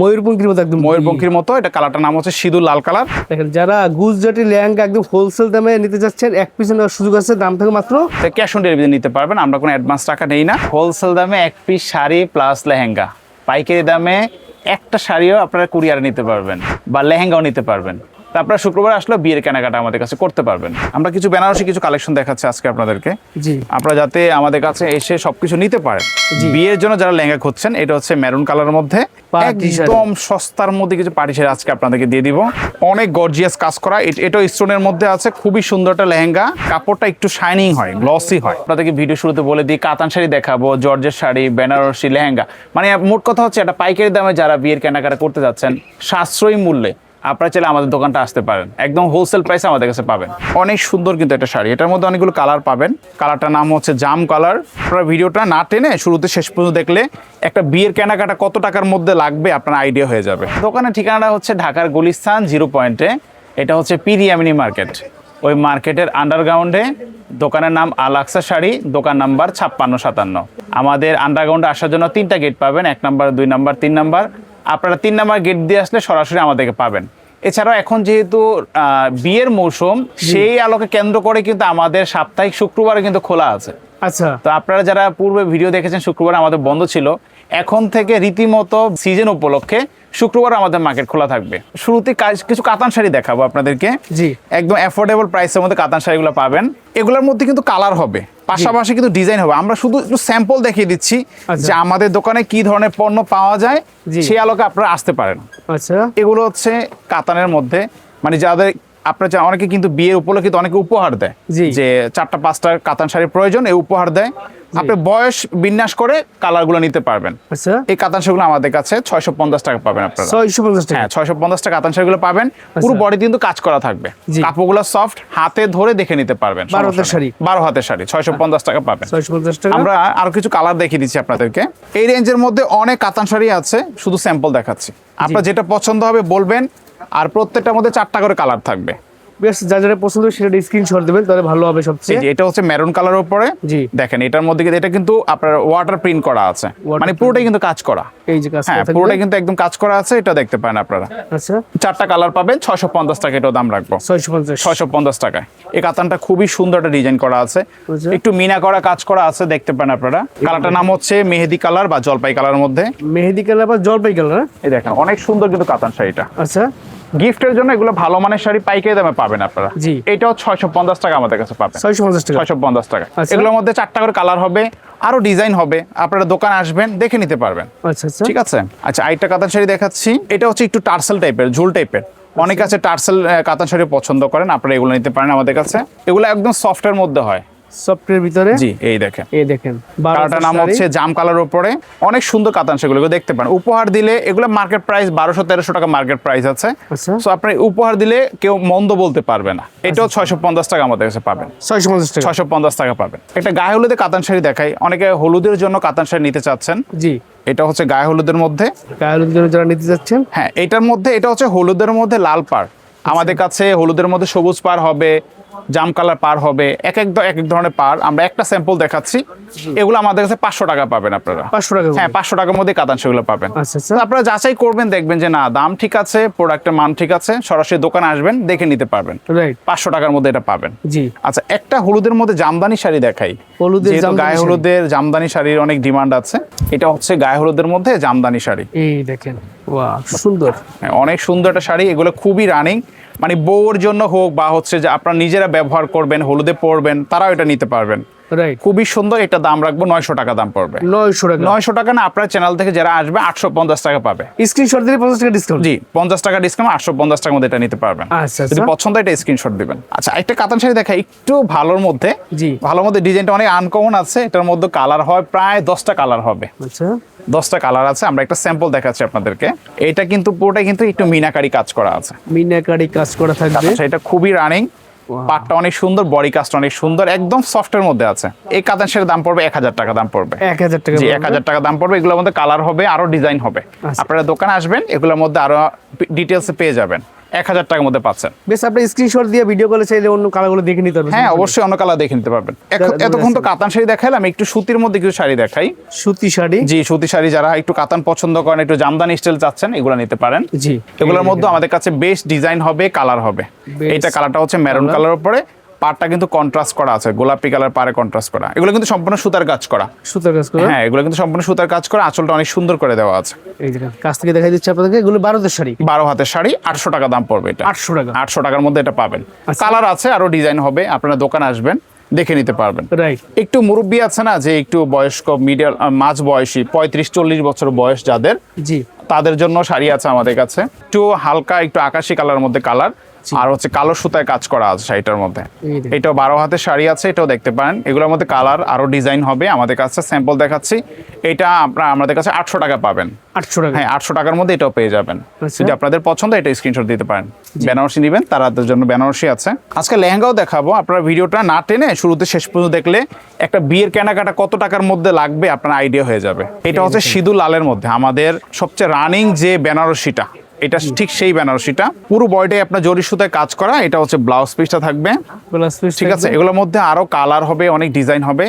ময়ূরপঙ্খির মতো একদম ময়ূরপঙ্খির মতো এটা কালারটার নাম হচ্ছে সিঁদুর লাল কালার। দেখেন যারা গুজরাটি লেহেঙ্গা একদম হোলসেল দামে নিতে যাচ্ছেন এক পিস নেওয়ার সুযোগ আছে দাম থেকে মাত্র ক্যাশ অন ডেলিভারি নিতে পারবেন আমরা কোনো অ্যাডভান্স টাকা নেই না। হোলসেল দামে এক পিস শাড়ি প্লাস লেহেঙ্গা। পাইকারি দামে একটা শাড়িও আপনারা কুরিয়ারে নিতে পারবেন বা লেহেঙ্গাও নিতে পারবেন। আপনারা শুক্রবার আসলে বিয়ের কেনাকাটা আমাদের কাছে করতে পারবেন। আমরা কিছু বেনারসি কিছু কালেকশন দেখাচ্ছি আজকে আপনাদেরকে। জি। আপনারা যাতে আমাদের কাছে এসে সবকিছু নিতে পারেন। বিয়ের জন্য যারা লেহেঙ্গা খুঁজছেন এটা হচ্ছে মেরুন কালারের মধ্যে। একদম সস্তার মধ্যে কিছু পার্টি শাড়ি আজকে আপনাদেরকে দিয়ে দিব। অনেক গর্জিয়াস কাজ করা। এটা স্টোনের মধ্যে আছে। খুবই সুন্দর একটা লেহেঙ্গা। কাপড়টা একটু শাইনিং হয় গ্লসি হয়। আপনাদেরকে ভিডিও শুরুতে বলে দিই কাতান শাড়ি দেখাবো জর্জের শাড়ি বেনারসি লেহেঙ্গা। মানে মোট কথা হচ্ছে একটা পাইকারি দামে যারা বিয়ের কেনাকাটা করতে যাচ্ছেন সাশ্রয়ী মূল্যে। আপনারা চাইলে আমাদের দোকানটা আসতে পারেন। একদম হোলসেল প্রাইসে আমাদের কাছে পাবেন। অনেক সুন্দর কিন্তু একটা শাড়ি। এটার মধ্যে অনেকগুলো কালার পাবেন। কালারটার নাম হচ্ছে জাম কালার আপনারা ভিডিওটা না টেনে শুরুতে শেষ পর্যন্ত দেখলে একটা বিয়ের কেনাকাটা কত টাকার মধ্যে লাগবে আপনার আইডিয়া হয়ে যাবে। দোকানের ঠিকানাটা হচ্ছে ঢাকার গুলিস্তান জিরো পয়েন্টে এটা হচ্ছে পিরিয়ামিনি মার্কেট। ওই মার্কেটের আন্ডারগ্রাউন্ডে দোকানের নাম আলাক্সা শাড়ি, দোকান নাম্বার ছাপ্পান্ন সাতান্ন। আমাদের আন্ডারগ্রাউন্ডে আসার জন্য তিনটা গেট পাবেন। এক নাম্বার, দুই নাম্বার, তিন নাম্বার। আপনারা তিন নাম্বার গেট দিয়ে আসলে সরাসরি আমাদেরকে পাবেন। এছাড়াও এখন যেহেতু বিয়ের মৌসুম সেই আলোকে কেন্দ্র করে কিন্তু আমাদের সাপ্তাহিক শুক্রবারে কিন্তু খোলা আছে। আচ্ছা। তো আপনারা যারা পূর্বে ভিডিও দেখেছেন শুক্রবার আমাদের বন্ধ ছিল। এখন থেকে রীতিমতো সিজন উপলক্ষে শুক্রবার আমাদের মার্কেট খোলা থাকবে। শুরুতে কিছু কাতান শাড়ি দেখাবো আপনাদেরকে। জি। একদম অ্যাফোর্ডেবল প্রাইসের মধ্যে কাতান শাড়িগুলো পাবেন। এগুলোর মধ্যে কিন্তু কালার হবে। পাশাপাশি কিন্তু ডিজাইন হবে। আমরা শুধু একটু স্যাম্পল দেখিয়ে দিচ্ছি আচ্ছা। যে আমাদের দোকানে কি ধরনের পণ্য পাওয়া যায়। সেই আলোকে আপনারা আসতে পারেন। আচ্ছা। এগুলো হচ্ছে কাতানের মধ্যে। মানে যাদের আপনার অনেকে কিন্তু বিয়ের উপলক্ষে অনেকে উপহার দেয়। যে চারটা পাঁচটা কাতান শাড়ির প্রয়োজন এই উপহার দেয়। আপনি বয়স বিন্যাস করে কালারগুলো নিতে পারবেন। আচ্ছা। এই কাতান শাড়িগুলো আমাদের কাছে ছয়শো পঞ্চাশ টাকা পাবেন আপনারা। ছয়শো পঞ্চাশ টাকা। হ্যাঁ ছয়শো পঞ্চাশ টাকা কাতান শাড়িগুলো পাবেন। পুরো বডি কিন্তু কাজ করা থাকবে। কাপড়গুলো সফট হাতে ধরে দেখে নিতে পারবেন বারো হাতের শাড়ি। বারো হাতের শাড়ি ছয়শো পঞ্চাশ টাকা পাবেন। ছয়শো পঞ্চাশ টাকা। আমরা আরও কিছু কালার দেখিয়ে দিচ্ছি আপনাদেরকে। এই রেঞ্জের মধ্যে অনেক কাতান শাড়ি আছে শুধু স্যাম্পল দেখাচ্ছি। আপনার যেটা পছন্দ হবে বলবেন আর প্রত্যেকটার মধ্যে চারটা করে কালার থাকবে। বেশ যা যেটা পছন্দ সেটা স্ক্রিনশট দেবেন তাহলে ভালো হবে সবচেয়ে। এটা হচ্ছে মেরুন কালারের উপরে। জি। দেখেন এটার মধ্যে কিন্তু এটা কিন্তু আপনার ওয়াটার প্রিন্ট করা আছে। মানে পুরোটাই কিন্তু কাজ করা। এই যে কাজ হ্যাঁ পুরোটাই কিন্তু একদম কাজ করা আছে এটা দেখতে পারেন আপনারা। আচ্ছা। চারটা কালার পাবেন ছয়শো পঞ্চাশ টাকা এটাও দাম রাখব। ছয়শো পঞ্চাশ। ছয়শো পঞ্চাশ টাকায়। এই কাতানটা খুবই সুন্দর একটা ডিজাইন করা আছে। আচ্ছা। একটু মিনা করা কাজ করা আছে দেখতে পারেন আপনারা। কালারটার নাম হচ্ছে মেহেদি কালার বা জলপাই কালার মধ্যে। মেহেদি কালার বা জলপাই কালার এই দেখেন অনেক সুন্দর কিন্তু কাতান শাড়িটা। আচ্ছা। গিফটের জন্য এগুলো ভালো মানের শাড়ি পাইকারি দামে পাবেন আপনারা। জি। এটাও ছয়শো পঞ্চাশ টাকা আমাদের কাছে পাবেন। ছয়শো পঞ্চাশ টাকা। ছয়শো পঞ্চাশ টাকা। আচ্ছা। এগুলোর মধ্যে চারটা করে কালার হবে আরও ডিজাইন হবে আপনারা দোকান আসবেন দেখে নিতে পারবেন। আচ্ছা আচ্ছা। ঠিক আছে? আচ্ছা আরেকটা কাতান শাড়ি দেখাচ্ছি। এটা হচ্ছে একটু টার্সেল টাইপের ঝুল টাইপের। অনেকে আছে টার্সেল কাতান শাড়ি পছন্দ করেন আপনারা এগুলো নিতে পারেন আমাদের কাছে। এগুলো একদম সফটের মধ্যে হয়। সফটের ভিতরে? জি এই দেখেন। এই দেখেন কালারটার নাম হচ্ছে জাম কালার উপরে। অনেক সুন্দর কাতান দেখতে উপহার দিলে এগুলো মার্কেট প্রাইস বারোশো তেরোশো টাকা মার্কেট প্রাইস আছে। আচ্ছা। সো আপনি উপহার দিলে কেউ মন্দ বলতে পারবে না। এটাও ছয়শো পঞ্চাশ টাকা আমাদের কাছে পাবেন। ছয়শো পঞ্চাশ টাকা। ছয়শো পঞ্চাশ টাকা পাবেন। একটা গায়ে হলুদে কাতান শাড়ি দেখাই। অনেকে হলুদের জন্য কাতান শাড়ি নিতে চাচ্ছেন। জি। এটা হচ্ছে গায়ে হলুদের মধ্যে। গায়ের জন্য যারা নিতে যাচ্ছেন হ্যাঁ এটার মধ্যে এটা হচ্ছে হলুদের মধ্যে লাল পাড়। আমাদের কাছে হলুদের মধ্যে সবুজ পাড় হবে। জাম কালার পার হবে এক এক এক এক ধরনের পার। আমরা একটা স্যাম্পল দেখাচ্ছি এগুলো আমাদের কাছে পাঁচশো টাকা পাবেন আপনারা। পাঁচশো টাকা হ্যাঁ পাঁচশো টাকার মধ্যে কাতান সেগুলো পাবেন। আচ্ছা আচ্ছা। আপনারা যাচাই করবেন দেখবেন যে না দাম ঠিক আছে প্রোডাক্টের মান ঠিক আছে সরাসরি দোকানে আসবেন দেখে নিতে পারবেন। পাঁচশো টাকার মধ্যে এটা পাবেন। জি। আচ্ছা একটা হলুদের মধ্যে জামদানি শাড়ি দেখাই। হলুদের গায়ে হলুদের জামদানি শাড়ির অনেক ডিমান্ড আছে এটা হচ্ছে গায়ে হলুদের মধ্যে জামদানি শাড়ি। এই দেখেন ওয়া সুন্দর। হ্যাঁ, অনেক সুন্দর একটা শাড়ি এগুলো খুবই রানিং মানে বউর জন্য হোক বা হচ্ছে যে আপনারা নিজেরা ব্যবহার করবেন, হলুদে পরবেন, তারাও এটা নিতে পারবেন। রাইট খুবই সুন্দর এটা দাম রাখব নয়শো টাকা দাম পড়বে। নয়শো টাকা। নয়শো টাকা না আপনার চ্যানেল থেকে যারা আসবে আটশো পঞ্চাশ টাকা পাবে। স্ক্রিনশট দিলে পঞ্চাশ টাকা ডিসকাউন্ট জি পঞ্চাশ টাকা ডিসকাউন্ট আটশো পঞ্চাশ টাকার মধ্যে এটা নিতে পারবেন। আচ্ছা যদি আচ্ছা পছন্দ এটা স্ক্রিনশট দিবেন। আচ্ছা একটা কাতান শাড়ি দেখা একটু ভালোর মধ্যে। জি। ভালোর মধ্যে ডিজাইনটা অনেক আনকমন আছে এটার মধ্যে কালার হয় প্রায় দশটা কালার হবে। আচ্ছা। দশটা কালার আছে আমরা একটা স্যাম্পল দেখাচ্ছি আপনাদেরকে। এটা কিন্তু পুরোটা কিন্তু একটু মিনাকারি কাজ করা আছে। মিনাকারি কাজ করা থাকবে। আচ্ছা এটা খুবই রানিং পাটটা অনেক সুন্দর বডি কাস্ট অনেক সুন্দর একদম সফটের মধ্যে আছে। এই কাতান দাম পড়বে এক হাজার টাকা দাম পড়বে। এক হাজার টাকা জি। এক হাজার টাকা দাম পড়বে এগুলোর মধ্যে কালার হবে আরও ডিজাইন হবে। আচ্ছা। আপনারা দোকানে আসবেন এগুলোর মধ্যে আরও ডিটেলসে পেয়ে যাবেন। এক হাজার টাকার মধ্যে পাচ্ছেন। বেশ আপনি স্ক্রিনশট দিয়ে ভিডিও কলে চাইলে অন্য কালারগুলো দেখে নিতে পারবেন। হ্যাঁ অবশ্যই অন্য কালার দেখে নিতে পারবেন। এতক্ষণ তো কাতান শাড়ি দেখাইলাম একটু সুতির মধ্যে কিছু শাড়ি দেখাই। সুতি শাড়ি। জি সুতি শাড়ি যারা একটু কাতান পছন্দ করেন একটু জামদানি স্টাইল চাচ্ছেন এগুলো নিতে পারেন। জি। এগুলোর মধ্যে আমাদের কাছে বেশ ডিজাইন হবে কালার হবে। এইটা কালারটা হচ্ছে মেরুন কালার উপরে। পাড়টা কিন্তু কন্ট্রাস্ট করা আছে গোলাপি কালার পারে কন্ট্রাস্ট করা। এগুলো কিন্তু সম্পূর্ণ সুতার কাজ করা। সুতার কাজ করে? হ্যাঁ এগুলো কিন্তু সম্পূর্ণ সুতার কাজ করা আঁচলটা অনেক সুন্দর করে দেওয়া আছে। এই দেখেন কাছ থেকে দেখাই দিচ্ছে আপনাদেরকে এগুলো বারোদের শাড়ি। বারো হাতের শাড়ি আটশো টাকা দাম পড়বে এটা। আটশো টাকা। আটশো টাকার মধ্যে এটা পাবেন। আচ্ছা। কালার আছে আরও ডিজাইন হবে আপনারা দোকানে আসবেন দেখে নিতে পারবেন। রাইট একটু মুরব্বী আছে না যে একটু বয়স্ক মিডিয়াল মাঝ বয়সী পঁয়ত্রিশ চল্লিশ বছর বয়স যাদের জি। তাদের জন্য শাড়ি আছে আমাদের কাছে। একটু হালকা একটু আকাশি কালার মধ্যে কালার। আর হচ্ছে কালো সুতায় কাজ করা আছে শাড়িটার মধ্যে। এটাও বারো হাতে শাড়ি আছে এটাও দেখতে পারেন। এগুলোর মধ্যে কালার আরও ডিজাইন হবে আমাদের কাছে স্যাম্পল দেখাচ্ছি। এটা আপনার আমাদের কাছে আটশো টাকা পাবেন। আটশো টাকা। হ্যাঁ আটশো টাকার মধ্যে এটাও পেয়ে যাবেন। আচ্ছা। যদি আপনাদের পছন্দ এটা স্ক্রিনশট দিতে পারেন। বেনারসি নেবেন তাদের জন্য বেনারসি আছে। আজকে লেহেঙ্গাও দেখাবো আপনার ভিডিওটা না টেনে শুরুতে শেষ পর্যন্ত দেখলে একটা বিয়ের কেনাকাটা কত টাকার মধ্যে লাগবে আপনার আইডিয়া হয়ে যাবে। এটা হচ্ছে সিধু লালের মধ্যে আমাদের সবচেয়ে রানিং যে বেনারসিটা। এটা ঠিক সেই বেনারসিটা পুরো বডিটাই আপনার জরি সুতায় কাজ করা এটা হচ্ছে ব্লাউজ পিসটা থাকবে। ঠিক আছে এগুলোর মধ্যে আরও কালার হবে অনেক ডিজাইন হবে।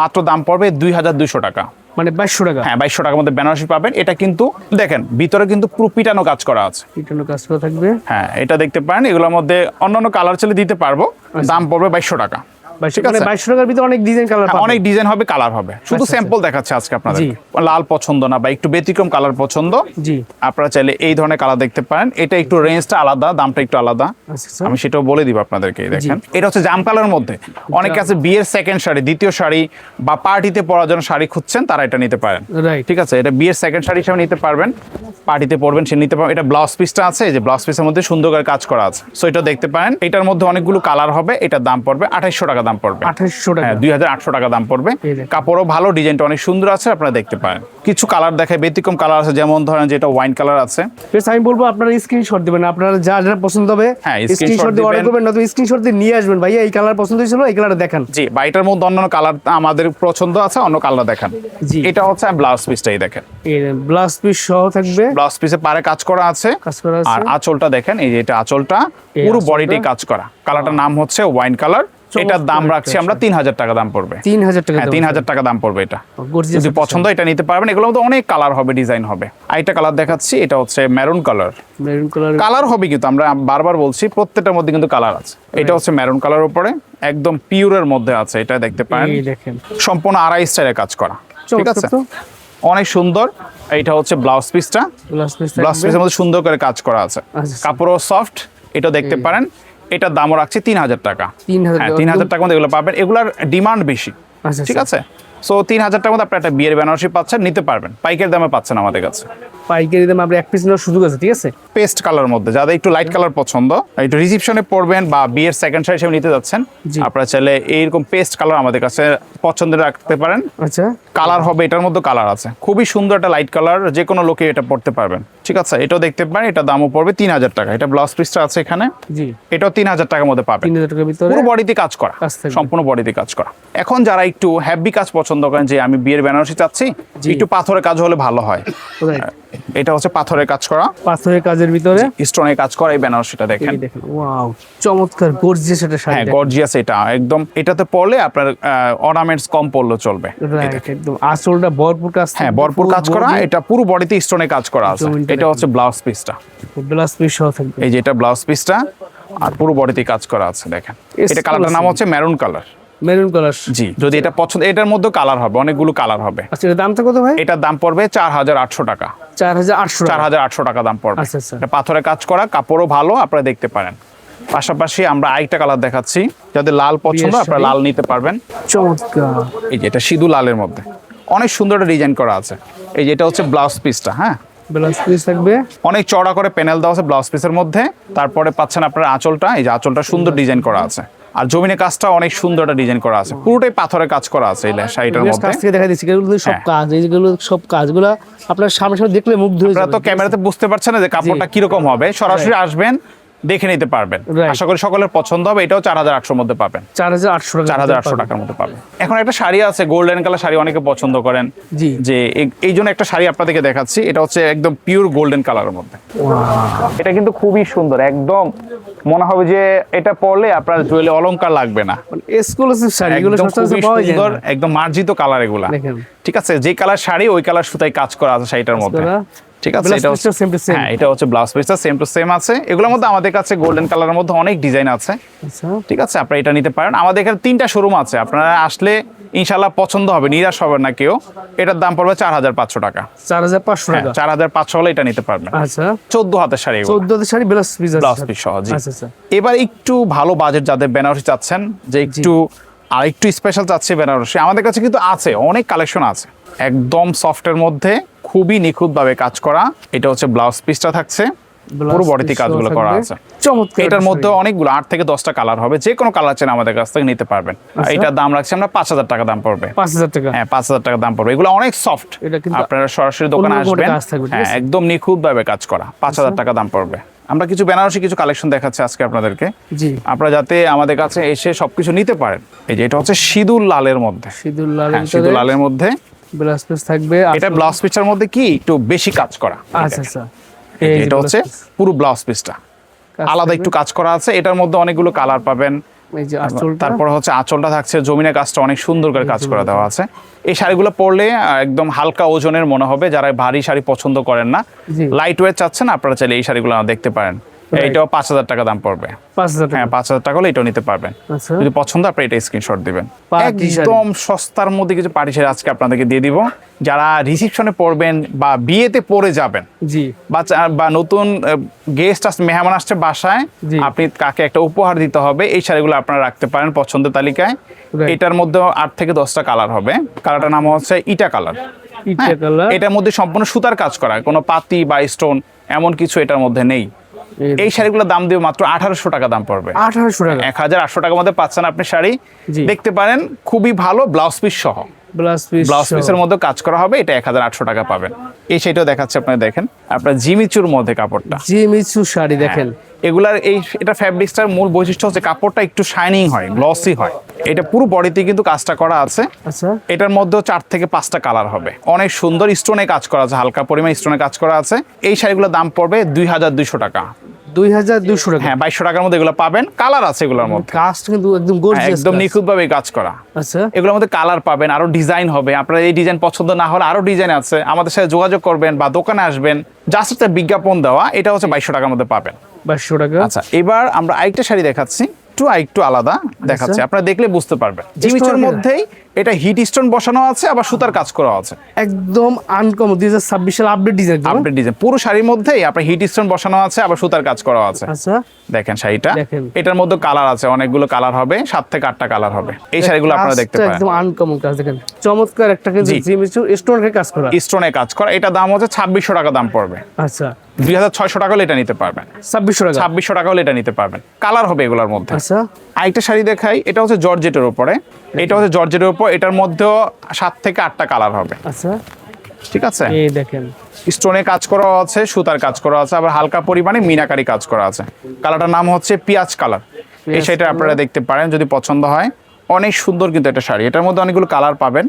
মাত্র দাম পড়বে দুই হাজার দুইশো টাকা। মানে বাইশশো টাকা? হ্যাঁ বাইশশো টাকার মধ্যে বেনারসি পাবেন। এটা কিন্তু দেখেন ভিতরে কিন্তু পুরো পিটানো কাজ করা আছে। পিটানো কাজ করা থাকবে। হ্যাঁ এটা দেখতে পারেন এগুলোর মধ্যে অন্যান্য কালার চলে দিতে পারব। দাম পড়বে বাইশশো টাকা। বাইশশো ঠিক মানে টাকার ভিতরে অনেক ডিজাইন কালার হ্যাঁ, অনেক ডিজাইন হবে কালার হবে। শুধু আচ্ছা, স্যাম্পল দেখাচ্ছে আজকে আপনাদের। লাল পছন্দ না বা একটু ব্যতিক্রম কালার পছন্দ জি। আপনারা চাইলে এই ধরনের কালার দেখতে পারেন। এটা একটু রেঞ্জটা আলাদা দামটা একটু আলাদা। আচ্ছা আচ্ছা। আমি সেটাও বলে দিব আপনাদেরকে দেখেন। এটা হচ্ছে জাম কালার মধ্যে। অনেকে আছে বিয়ের সেকেন্ড শাড়ি দ্বিতীয় শাড়ি বা পার্টিতে পরার জন্য শাড়ি খুঁজছেন তারা এটা নিতে পারেন। ঠিক আছে? এটা বিয়ের সেকেন্ড শাড়ি হিসাবে নিতে পারবেন পার্টিতে পরবেন সে নিতে পারবেন। এটা ব্লাউজ পিসটা আছে যে ব্লাউজ পিসের মধ্যে সুন্দর করে কাজ করা আছে। সো এটা দেখতে পারেন। এটার মধ্যে অনেকগুলো কালার হবে এটার দাম পড়বে আঠাইশশো টাকা। দাম পড়বে। আঠাশশো টাকা। হ্যাঁ দুই হাজার আটশো টাকা দাম পড়বে। কাপড়ও ভালো ডিজাইনটা অনেক সুন্দর আছে আপনারা দেখতে পারেন। কিছু কালার দেখায় ব্যতিক্রম কালার আছে যেমন ধরেন যেটা ওয়াইন কালার আছে। বেশ আমি বলব আপনারা স্ক্রিনশট দিবেন আপনারা যা যা পছন্দ হবে হ্যাঁ, স্ক্রিনশট দিয়ে অর্ডার স্ক্রিনশট নিয়ে আসবেন। ভাইয়া এই কালার পছন্দ হয়েছিল এই কালারটা দেখান। জি বা এটার মধ্যে অন্যান্য কালার আমাদের পছন্দ আছে অন্য কালার দেখান। জি। এটা হচ্ছে ব্লাউজ পিসটাই দেখেন। ব্লাউজ পিস সহ থাকবে। ব্লাউজ পিসে পারে কাজ করা আছে। আর আঁচলটা দেখেন এই যে এটা আঁচলটা পুরো। বডিটাই কাজ করা। কালারটার নাম হচ্ছে ওয়াইন কালার এটার দাম রাখছি আমরা তিন হাজার টাকা দাম পড়বে। তিন হাজার টাকা হ্যাঁ তিন হাজার টাকা দাম পড়বে এটা। যদি পছন্দ এটা নিতে পারবেন এগুলোর মধ্যে অনেক কালার হবে ডিজাইন হবে। আরেকটা কালার দেখাচ্ছি এটা হচ্ছে maroon colour maroon colour colour হবে কিন্তু আমরা বারবার বলছি প্রত্যেকটার মধ্যে কিন্তু কালার আছে। এটা হচ্ছে মেরুন কালার উপরে একদম পিওরের মধ্যে আছে এটা দেখতে পারেন। সম্পূর্ণ আড়াই স্টাইলে কাজ করা। ঠিক আছে? অনেক সুন্দর। এইটা হচ্ছে ব্লাউজ পিসটা ব্লাউজ পিস ব্লাউজ পিসের মধ্যে সুন্দর করে কাজ করা আছে। আচ্ছা। কাপড়ও সফট এটা দেখতে পারেন। এটার দামও রাখছি তিন হাজার টাকা। 3000 হ্যাঁ তিন হাজার টাকা মধ্যে এগুলো পাবেন। এগুলার ডিমান্ড বেশি। আচ্ছা, ঠিক আছে? সো তিন হাজার টাকার মধ্যে আপনি একটা বিয়ের বেনারসি পাচ্ছেন নিতে পারবেন। পাইকারি দামে পাচ্ছেন আমাদের কাছে। পাইকারি দামে আমরা এক পিস নেওয়ার সুযোগ আছে ঠিক আছে? পেস্ট কালার মধ্যে যাদের একটু লাইট কালার পছন্দ একটু রিসিপশনে পড়বেন বা বিয়ের সেকেন্ড শাড়ি হিসেবে নিতে যাচ্ছেন। আপনারা চাইলে এইরকম পেস্ট কালার আমাদের কাছে পছন্দের রাখতে পারেন। আচ্ছা। কালার হবে এটার মধ্যে কালার আছে। খুবই সুন্দর একটা লাইট কালার যে কোনো লোকে এটা পড়তে পারবেন। ঠিক আছে? এটাও দেখতে পারেন এটা দামও পড়বে তিন হাজার টাকা। এটা ব্লাউজ পিসটা আছে এখানে। জি। এটাও তিন হাজার টাকার মধ্যে পাবেন। তিন হাজার টাকার ভিতরে? পুরো বডিতে কাজ করা। সম্পূর্ণ বডিতে কাজ করা। এখন যারা একটু হ্যাভি কাজ পছন্দ করেন যে আমি বিয়ের বেনারসি চাচ্ছি একটু পাথরের কাজ হলে ভালো হয়। এটা হচ্ছে পাথরের কাজ করা। পাথরের কাজের ভিতরে? স্টোনের কাজ করা এই বেনারসিটা দেখেন। ওয়াও চমৎকার গর্জিয়াস শাড়ি হ্যাঁ গর্জিয়াস এটা। একদম এটাতে পড়লে আপনার অর্নামেন্টস কম পড়লে চলবে। একদম আসলটা ভরপুর কাজ হ্যাঁ ভরপুর কাজ করা এটা পুরো বডিতে স্টোনে কাজ করা আছে। এটা হচ্ছে ব্লাউজ পিসটা ব্লাউজ পিস সহ থাকবে। এই যে এটা ব্লাউজ পিসটা আর পুরো বডিতে কাজ করা আছে দেখেন। এটা কালারটার নাম হচ্ছে মেরুন কালার মেরুন কালার জি যদি এটা পছন্দ এটার মধ্যে কালার হবে অনেকগুলো কালার হবে। আচ্ছা এর দামটা কত ভাই? এটার দাম পড়বে চার হাজার আটশো টাকা। চার হাজার আটশো চার হাজার আটশো টাকা দাম পড়বে। আচ্ছা, আচ্ছা। এটা পাথরের কাজ করা কাপড়ও ভালো আপনারা দেখতে পারেন। পাশাপাশি আমরা আরেকটা কালার দেখাচ্ছি যাদের লাল পছন্দ আপনারা লাল নিতে পারবেন। চমৎকার। এই যে এটা সিধু লালের মধ্যে। অনেক সুন্দর একটা ডিজাইন করা আছে। এই যে এটা হচ্ছে ব্লাউজ পিসটা হ্যাঁ? ব্লাউজ পিস থাকবে। অনেক চড়া করে প্যানেল দেওয়া আছে ব্লাউজ পিসের মধ্যে। তারপরে পাচ্ছেন আপনার আঁচলটা এই যে আঁচলটা সুন্দর ডিজাইন করা আছে। আর জমিনের কাজটা অনেক সুন্দর একটা ডিজাইন করা আছে। পুরোটাই পাথরের কাজ করা আছে এই শাড়িটার মধ্যে। কাছ থেকে দেখা দিচ্ছি এগুলো সব হ্যাঁ। কাজ এইগুলো সব কাজগুলো আপনার সামনে সামনে দেখলে মুগ্ধ হয়ে আপনারা যাবেন তো ক্যামেরাতে বুঝতে পারছেন না যে কাপড়টা কীরকম হবে। সরাসরি আসবেন দেখে নিতে পারবেন। আশা করি সকলের পছন্দ হবে এটাও চার হাজার আটশোর মধ্যে পাবেন। চার হাজার আটশো চার হাজার আটশো টাকার মধ্যে পাবেন। এখন একটা শাড়ি আছে গোল্ডেন কালার শাড়ি অনেকে পছন্দ করেন। যে এই- জন্য একটা শাড়ি আপনাদেরকে দেখাচ্ছি এটা হচ্ছে একদম পিওর গোল্ডেন কালারের মধ্যে। এটা কিন্তু খুবই সুন্দর একদম মনে হবে যে এটা পরলে আপনার জুয়েলে অলংকার লাগবে না। এক্সক্লুসিভ শাড়ি এগুলো একদম সুন্দর মার্জিত কালার এগুলা। ঠিক আছে যে কালার শাড়ি ওই কালার সুতায় কাজ করা আছে শাড়িটার মধ্যে। ঠিক আছে? এটা হ্যাঁ এটা হচ্ছে ব্লাউজ পিসটা সেম টু সেম আছে। এগুলোর মধ্যে আমাদের কাছে গোল্ডেন কালারের মধ্যে অনেক ডিজাইন আছে। আচ্ছা। ঠিক আছে? আপনারা এটা নিতে পারেন। আমাদের এখানে তিনটা শোরুম আছে। আপনারা আসলে ইনশাল্লাহ পছন্দ হবে নিরাশ হবেন না কেউ। এটার দাম পড়বে চার হাজার পাঁচশো টাকা। চার হাজার পাঁচশো হ্যাঁ টাকা। চার হাজার পাঁচশো হলে এটা নিতে পারবেন। আচ্ছা। চোদ্দ হাতের শাড়ি এগুলো। চোদ্দতে sari blouse piece blouse piece সহ জি। আচ্ছা এবার একটু ভালো বাজেট যাদের বেনারসি চাচ্ছেন যে একটু আর একটু স্পেশাল চাচ্ছে বেনারসি আমাদের কাছে কিন্তু আছে অনেক কালেকশন আছে। একদম সফটের মধ্যে খুবই নিখুঁতভাবে কাজ করা। এটা হচ্ছে ব্লাউজ পিসটা থাকছে। পুরো বডিতে কাজগুলো করা আছে। চমৎকার এটার মধ্যে অনেকগুলো আট থেকে দশটা কালার হবে। যে কোনো কালার চান আমাদের কাছ থেকে নিতে পারবেন। আর এটার দাম রাখছি আমরা পাঁচ হাজার টাকা দাম পড়বে। পাঁচ হাজার টাকা। হ্যাঁ পাঁচ হাজার টাকা দাম পড়বে। এগুলো অনেক সফট আপনারা সরাসরি দোকানে আসবেন। হ্যাঁ একদম নিখুঁত ভাবে কাজ করা। পাঁচ হাজার টাকা দাম পড়বে। আমরা কিছু বেনারসি কিছু কালেকশন দেখাচ্ছি আজকে আপনাদেরকে। জি। আপনারা যাতে আমাদের কাছে এসে সবকিছু নিতে পারেন। এই যে এটা হচ্ছে সিঁদুর লালের মধ্যে। সিঁদুর লাল হ্যাঁ সিঁদুর লালের মধ্যে। ব্লাউজ পিস থাকবে এটা ব্লাউজ পিসটার মধ্যে কি? একটু বেশি কাজ করা। আচ্ছা আচ্ছা। এটা হচ্ছে পুরো ব্লাউজ পিসটা আলাদা একটু কাজ করা আছে এটার মধ্যে অনেকগুলো কালার পাবেন। তারপর হচ্ছে আঁচলটা থাকছে জমিনের কাজটা অনেক সুন্দর করে কাজ করা দেওয়া আছে। এই শাড়িগুলো পরলে একদম হালকা ওজনের মনে হবে যারা ভারী শাড়ি পছন্দ করেন না। লাইট ওয়েট চাচ্ছেন আপনারা চাইলে এই শাড়িগুলো দেখতে পারেন। এইটাও পাঁচ হাজার টাকা দাম পড়বে। পাঁচ হাজার টাকা। হ্যাঁ পাঁচ হাজার টাকা হলে এটাও নিতে পারবেন। আচ্ছা। যদি পছন্দ আপনি এটা স্ক্রিনশট দিবেন। একদম সস্তার মধ্যে কিছু পার্টি শাড়ি আজকে আপনাদেরকে দিয়ে দিব। যারা রিসিপশনে পরবেন বা বিয়েতে পরে যাবেন জি। বা নতুন গেস্ট আসছে মেহমান আসছে বাসায় আপনি কাকে একটা উপহার দিতে হবে এই শাড়িগুলো আপনারা রাখতে পারেন পছন্দের তালিকায়। এটার মধ্যে আট থেকে দশটা কালার হবে। কালারটার নাম হচ্ছে ইটা কালার। ইটা কালার। এটার মধ্যে সম্পূর্ণ সুতার কাজ করা কোনো পাতি বা স্টোন এমন কিছু এটার মধ্যে নেই। এই শাড়িগুলোর দাম দিয়ে মাত্র আঠারোশো টাকা দাম পড়বে। আঠারোশো টাকা। এক হাজার আটশো টাকার মধ্যে পাচ্ছেন আপনি শাড়ি। দেখতে পারেন খুবই ভালো ব্লাউজ পিস সহ। ব্লাউজ পিস ব্লাউজ পিসের মধ্যে কাজ করা হবে এটা এক হাজার আটশো টাকা পাবেন। এই শাড়িটাও দেখাচ্ছে আপনি দেখেন। আপনার জিমিচুর মধ্যে কাপড়টা। জিমিচু শাড়ি দেখেন। এগুলার এই এটা ফ্যাব্রিক্সটার মূল বৈশিষ্ট্য হচ্ছে কাপড়টা একটু শাইনিং হয় গ্লসি হয়। এটা পুরো বডিতে কিন্তু কাজটা করা আছে। আচ্ছা। এটার মধ্যেও চার থেকে পাঁচটা কালার হবে। অনেক সুন্দর স্টোনে কাজ করা আছে হালকা পরিমাণ স্টোনে কাজ করা আছে। এই শাড়িগুলোর দাম পড়বে দুই হাজার দুইশো টাকা। দুই হাজার দুশো টাকা। হ্যাঁ বাইশশো টাকার মধ্যে এগুলো পাবেন। কালার আছে এগুলোর মধ্যে। কাজটা কিন্তু একদম হ্যাঁ, একদম নিখুঁতভাবে কাজ করা। আচ্ছা। এগুলোর মধ্যে কালার পাবেন আরও ডিজাইন হবে। আপনার এই ডিজাইন পছন্দ না হলে আরও ডিজাইন আছে। আমাদের সাথে যোগাযোগ করবেন বা দোকানে আসবেন। জাস্ট একটা বিজ্ঞাপন দেওয়া এটা হচ্ছে বাইশশো টাকার মধ্যে পাবেন। বাইশশো টাকা। আচ্ছা এবার আমরা আরেকটা শাড়ি দেখাচ্ছি। একটু একটু আলাদা দেখাচ্ছি। আপনারা দেখলে বুঝতে পারবেন। জিমিচুর মধ্যেই এটা হিট স্টোন বসানো আছে আবার সুতার কাজ করা আছে। একদম আনকমন দুই হাজার ছাব্বিশ সাল আপডেট ডিজাইন আপডেট ডিজাইন পুরো শাড়ির মধ্যেই আপনার হিট স্টোন বসানো আছে আবার সুতার কাজ করা আছে। আচ্ছা। দেখেন শাড়িটা। এটার মধ্যে কালার আছে অনেকগুলো কালার হবে সাত থেকে আটটা কালার হবে। এই শাড়িগুলো আপনারা দেখতে কাজটা পারেন। একদম আনকমন কাজ। দেখেন চমৎকার একটা কিন্তু জি। জি মিচু স্টোনের কাজ করা। স্টোনে কাজ করা। এটা দাম হচ্ছে ছাব্বিশশো টাকা দাম পড়বে। আচ্ছা। দুই হাজার ছয়শো টাকা হলে এটা নিতে পারবেন। ছাব্বিশশো টাকা? ছাব্বিশশো টাকা হলে এটা নিতে পারবেন। কালার হবে এগুলোর মধ্যে। আচ্ছা। আরেকটা শাড়ি দেখাই এটা হচ্ছে জর্জেটের উপরে। এটা হচ্ছে জর্জেটের উপর এটার মধ্যেও সাত থেকে আটটা কালার হবে। আচ্ছা। ঠিক আছে? এই দেখেন। স্টোনে কাজ করা আছে সুতার কাজ করা আছে আবার হালকা পরিমাণে মিনাকারি কাজ করা আছে। কালারটার নাম হচ্ছে পিঁয়াজ কালার। এই শাড়িটা আপনারা দেখতে পারেন যদি পছন্দ হয়। অনেক সুন্দর কিন্তু একটা শাড়ি। এটার মধ্যে অনেকগুলো কালার পাবেন।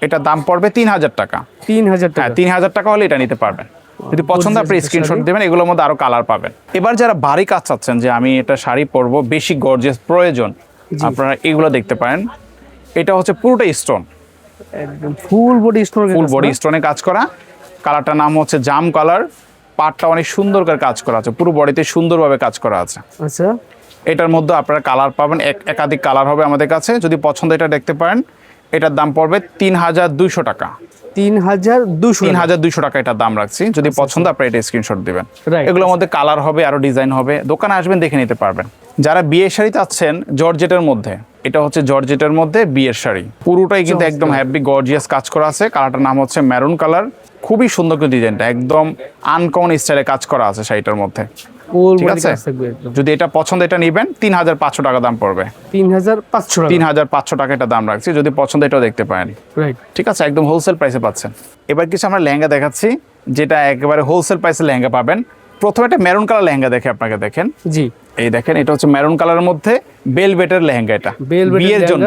এটার দাম পড়বে তিন হাজার টাকা। তিন হাজার হ্যাঁ টাকা তিন হাজার টাকা হলে এটা নিতে পারবেন। যদি পছন্দ আপনি স্ক্রিনশট দেবেন এগুলোর মধ্যে আরও কালার পাবেন। এবার যারা বাড়ি কাজ চাচ্ছেন যে আমি এটা শাড়ি পরবো বেশি গর্জিয়াস প্রয়োজন আপনারা এগুলো দেখতে পারেন। এটা হচ্ছে পুরোটা স্টোন একদম full body stone full body স্টোনে কাজ করা। কালারটার নাম হচ্ছে জাম কালার পাটটা অনেক সুন্দর করে কাজ করা আছে। পুরো বডিতে সুন্দরভাবে কাজ করা আছে। আচ্ছা। এটার মধ্যে আপনারা কালার পাবেন। এক একাধিক কালার হবে আমাদের কাছে। যদি পছন্দ এটা দেখতে পারেন। এটার দাম পড়বে তিন হাজার দুইশো টাকা। তিন হাজার দুশো তিন হাজার দুইশো টাকা এটার দাম রাখছি। যদি পছন্দ আপনারা এটা স্ক্রিনশট দিবেন। এগুলোর মধ্যে কালার হবে আরও ডিজাইন হবে। দোকানে আসবেন দেখে নিতে পারবেন। যারা বিয়ের শাড়ি চাচ্ছেন জর্জেটের মধ্যে এটা হচ্ছে জর্জেটের মধ্যে বিয়ের শাড়ি। পুরোটাই কিন্তু একদম হ্যাপি গর্জিয়াস কাজ করা আছে। কালারটার নাম হচ্ছে মেরুন কালার খুবই সুন্দর ডিজাইনটা একদম আনকমন স্টাইলে কাজ করা আছে শাড়িটার মধ্যে। ফুল ঠিক আছে? যদি এটা পছন্দ এটা নিবেন তিন হাজার পাঁচশো টাকা দাম পড়বে। তিন হাজার পাঁচশো তিন হাজার পাঁচশো টাকা এটা দাম রাখছি যদি পছন্দ এটাও দেখতে পারেন। ঠিক আছে? একদম হোলসেল প্রাইসে পাচ্ছেন। এবার কিছু আমরা লেহেঙ্গা দেখাচ্ছি যেটা একেবারে হোলসেল প্রাইসে লেহেঙ্গা পাবেন। প্রথমে একটা মেরুন কালার লেহেঙ্গা দেখে আপনাকে দেখেন। জি। এই দেখেন এটা হচ্ছে মেরুন কালারের মধ্যে বেলভেটের লেহেঙ্গা এটা। বিয়ের জন্য।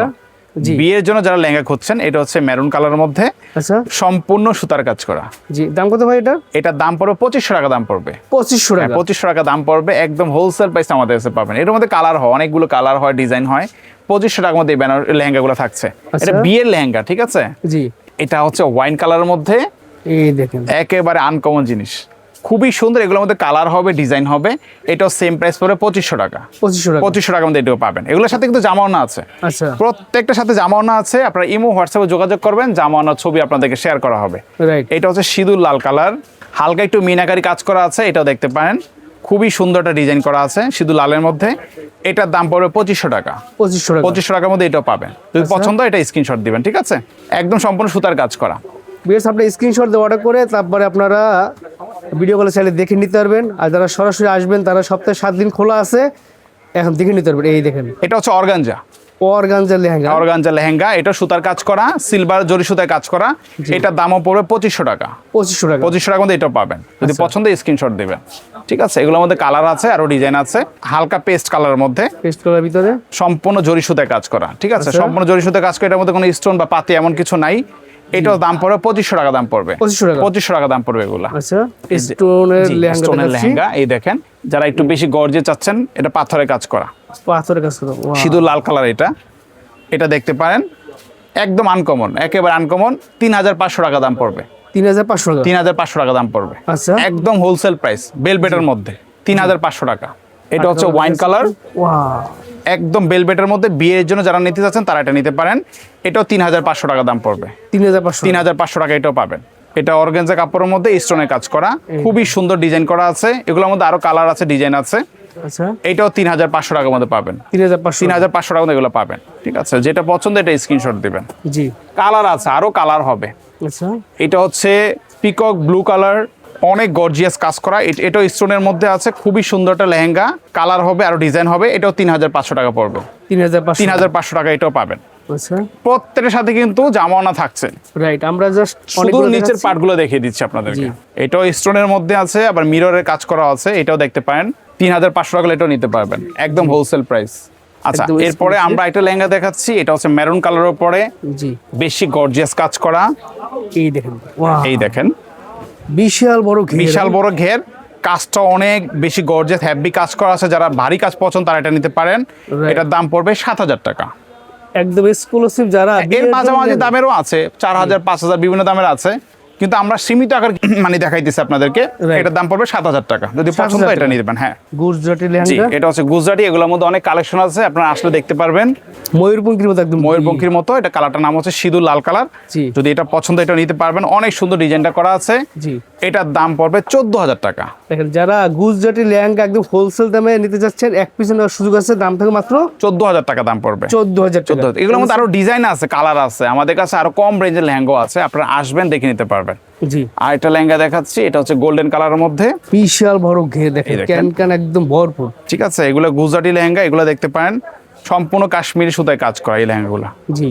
বিয়ের জন্য যারা লেহেঙ্গা খুঁজছেন এটা হচ্ছে মেরুন কালারের মধ্যে আচ্ছা। সম্পূর্ণ সুতার কাজ করা। জি দাম কত ভাই এটা এটার দাম পড়বে পঁচিশশো টাকা দাম পড়বে। পঁচিশশো টাকা। পঁচিশশো টাকা দাম পড়বে একদম হোলসেল প্রাইস আমাদের কাছে পাবেন। এটার মধ্যে কালার হয় অনেকগুলো কালার হয় ডিজাইন হয়। পঁচিশশো টাকার মধ্যে এই ব্যানার লেহেঙ্গাগুলো থাকছে। এটা আচ্ছা। বিয়ের লেহেঙ্গা ঠিক আছে? জি। এটা হচ্ছে ওয়াইন কালারের মধ্যে এই দেখেন। একেবারে আনকমন জিনিস। খুবই সুন্দর এগুলোর মধ্যে কালার হবে ডিজাইন হবে। এটাও সেম প্রাইস পড়বে পঁচিশশো টাকা। পঁচিশশো টাকা। পঁচিশশো টাকার মধ্যে এটাও পাবেন। এগুলোর সাথে কিন্তু জামাওনা আছে। আচ্ছা। প্রত্যেকটার সাথে জামাওনা আছে। আপনারা ইমো হোয়াটসঅ্যাপে যোগাযোগ করবেন জামাওনার ছবি আপনাদেরকে শেয়ার করা হবে। রাইট এটা হচ্ছে সিঁদুর লাল কালার। হালকা একটু মিনাকারি কাজ করা আছে এটাও দেখতে পারেন। খুবই সুন্দর একটা ডিজাইন করা আছে সিঁদুর লালের মধ্যে। এটার দাম পড়বে পঁচিশশো টাকা। পঁচিশশো টাকা। পঁচিশশো টাকার মধ্যে এটাও পাবেন। যদি পছন্দ হয় এটা স্ক্রিনশট দিবেন ঠিক আছে? একদম সম্পূর্ণ সুতার কাজ করা। বেশ আপনি স্ক্রিনশট দিয়ে অর্ডার করে তারপরে আপনারা ভিডিও কলে চাইলে দেখে নিতে পারবেন। আর যারা সরাসরি আসবেন তারা সপ্তাহে সাত দিন খোলা আছে এখন দেখে নিতে পারবেন। এই দেখেন। এটা হচ্ছে অর্গানজা। অরগানজার লেহেঙ্গা। অর্গানজা লেহেঙ্গা এটা সুতার কাজ করা সিলভার জরি সুতায় কাজ করা এটার দামও পড়বে পঁচিশশো টাকা। পঁচিশশো টাকা। পঁচিশশো টাকার মধ্যে এটাও পাবেন। যদি আচ্ছা। পছন্দ স্ক্রিনশট দিবেন। ঠিক আছে এগুলোর মধ্যে কালার আছে আরও ডিজাইন আছে। হালকা পেস্ট কালারের মধ্যে। পেস্ট করার ভিতরে। সম্পূর্ণ জরি সুতায় কাজ করা। ঠিক আছে আচ্ছা। সম্পূর্ণ জরি সুতায় কাজ করা এটার মধ্যে কোনো স্টোন বা পাতি এমন কিছু নাই। এটাও দাম পড়বে পঁচিশশো টাকা দাম পড়বে। পঁচিশশো টাকা। দাম পড়বে এগুলা। আচ্ছা স্টোনের লেহেঙ্গা এই দেখেন যারা একটু বেশি গর্জে চাচ্ছেন এটা পাথরের কাজ করা। পাথরের কাজ করো সিঁদুর লাল কালার এটা। এটা দেখতে পারেন একদম আনকমন একেবারে আনকমন তিন হাজার পাঁচশো টাকা দাম পড়বে। তিন হাজার পাঁচশো টাকা। তিন হাজার পাঁচশো টাকা দাম পড়বে। আচ্ছা। একদম হোলসেল প্রাইস বেলবেটের মধ্যে তিন হাজার পাঁচশো টাকা। এটা হচ্ছে ওয়াইন কালার একদম বেলবেটের মধ্যে বিয়ের জন্য যারা নিতে চাচ্ছেন তারা এটা নিতে পারেন। এটাও তিন হাজার পাঁচশো টাকা দাম পড়বে। তিন হাজার পাঁচশো তিন হাজার পাঁচশো টাকা এটাও পাবেন। এটা অর্গেনজা কাপড়ের মধ্যে স্টোনের কাজ করা। খুবই সুন্দর ডিজাইন করা আছে। এগুলোর মধ্যে আরও কালার আছে ডিজাইন আছে। আচ্ছা। এটাও তিন হাজার পাঁচশো টাকার মধ্যে পাবেন। তিন হাজার পাঁচশো তিন হাজার পাঁচশো টাকার মধ্যে এগুলো পাবেন। ঠিক আছে? যেটা পছন্দ এটা স্ক্রিনশট দিবেন। জি। কালার আছে আরও কালার হবে। আচ্ছা। এটা হচ্ছে পিকক ব্লু কালার অনেক গর্জিয়াস কাজ করা। এট- এটাও স্টোনের মধ্যে আছে। খুবই সুন্দর একটা লেহেঙ্গা। কালার হবে আর ডিজাইন হবে। এটাও তিন হাজার পাঁচশো টাকা পড়বে। তিন হাজার পাঁচশো টাকা। এটাও পাবেন। আচ্ছা। প্রত্যেকের সাথে কিন্তু জামানা থাকছে। রাইট আমরা জাস্ট শুধু নিচের পার্টগুলো দেখিয়ে দিচ্ছি আপনাদেরকে। এটাও স্টোনের মধ্যে আছে আবার মিররের কাজ করা আছে। এটাও দেখতে পারেন। তিন হাজার পাঁচশো টাকা এটাও নিতে পারবেন। একদম হোলসেল প্রাইস আচ্ছা এরপরে আমরা একটা লেহেঙ্গা দেখাচ্ছি। এটা হচ্ছে মেরুন কালারের উপরে বেশি গর্জিয়াস কাজ করা। এই দেখেন। এই দেখেন। বিশাল বড় ঘের। বিশাল বড় ঘের। কাজটা অনেক বেশি গর্জেস হ্যাভি কাজ করা আছে। যারা ভারী কাজ পছন্দ তারা এটা নিতে পারেন। এটার দাম পড়বে সাত হাজার টাকা। একদম এক্সক্লুসিভ যারা এর মাঝামাঝি দামেরও আছে। চার হাজার পাঁচ হাজার বিভিন্ন দামের আছে। কিন্তু আমরা সীমিত আকার মানে দেখাইতেছি আপনাদেরকে. এটার দাম পড়বে সাত হাজার টাকা। যদি পছন্দ 7,000 এটা। নিতে পারেন হ্যাঁ। গুজরাটি লেহেঙ্গা। এটা হচ্ছে গুজরাটি এগুলোর মধ্যে অনেক কালেকশন আছে আপনারা আসলে দেখতে পারবেন। ময়ূরপঙ্খির মতো একদম। ময়ূরপঙ্খির মতো এটা কালারটার নাম হচ্ছে সিঁদুর লাল কালার যদি এটা পছন্দ এটা নিতে পারবেন। অনেক সুন্দর ডিজাইনটা করা আছে। জি। এটার দাম পড়বে চোদ্দ হাজার টাকা। দেখেন যারা গুজরাটি লেহেঙ্গা একদম হোলসেল দামে নিতে যাচ্ছেন এক পিস নেওয়ার সুযোগ আছে দাম থেকে মাত্র চোদ্দ হাজার টাকা দাম পড়বে। চোদ্দ হাজার চোদ্দ টাকা। এগুলোর মধ্যে আরও ডিজাইন আছে কালার আছে। আমাদের কাছে আরও কম রেঞ্জের লেহেঙ্গা আছে আপনারা আসবেন দেখে নিতে পারবেন। জি। আর একটা লেহেঙ্গা দেখাচ্ছি এটা হচ্ছে গোল্ডেন কালারের মধ্যে। বিশাল বড় ঘের দেখেন দেখেন। ক্যান ক্যান একদম ভরপুর। ঠিক আছে এগুলো গুজরাটি লেহেঙ্গা এগুলো দেখতে পারেন। সম্পূর্ণ কাশ্মীরি সুতায় কাজ করা এই লেহেঙ্গাগুলো।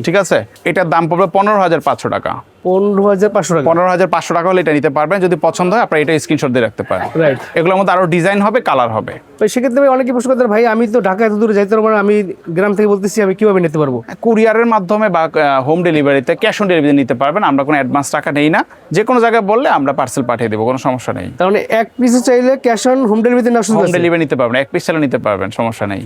ঠিক আছে? এটার দাম পড়বে পনেরো হাজার পাঁচশো টাকা। পনেরো হাজার পাঁচশো টাকা। পনেরো হাজার পাঁচশো টাকা হলে এটা নিতে পারবেন। যদি পছন্দ হয় আপনারা এটা স্ক্রিনশট দিয়ে রাখতে পারেন। এগুলোর মধ্যে আরও ডিজাইন হবে কালার হবে। সেক্ষেত্রে অনেকে প্রশ্ন করতে ভাই আমি তো ঢাকা এত দূরে যাইতে পারব আমি গ্রাম থেকে বলতেছি আমি কীভাবে নিতে পারব? কুরিয়ারের মাধ্যমে বা হোম ডেলিভারিতে ক্যাশ অন ডেলিভারি নিতে পারবেন। আমরা কোনো অ্যাডভান্স টাকা নেই না। যে কোনো জায়গায় বললে আমরা পার্সেল পাঠিয়ে দেবো কোনো সমস্যা নেই। তার মানে এক পিসে চাইলে ক্যাশ অন হোম সুযোগ হোম ডেলিভারি নিতে পারবেন এক পিস চালে নিতে পারবেন সমস্যা নেই।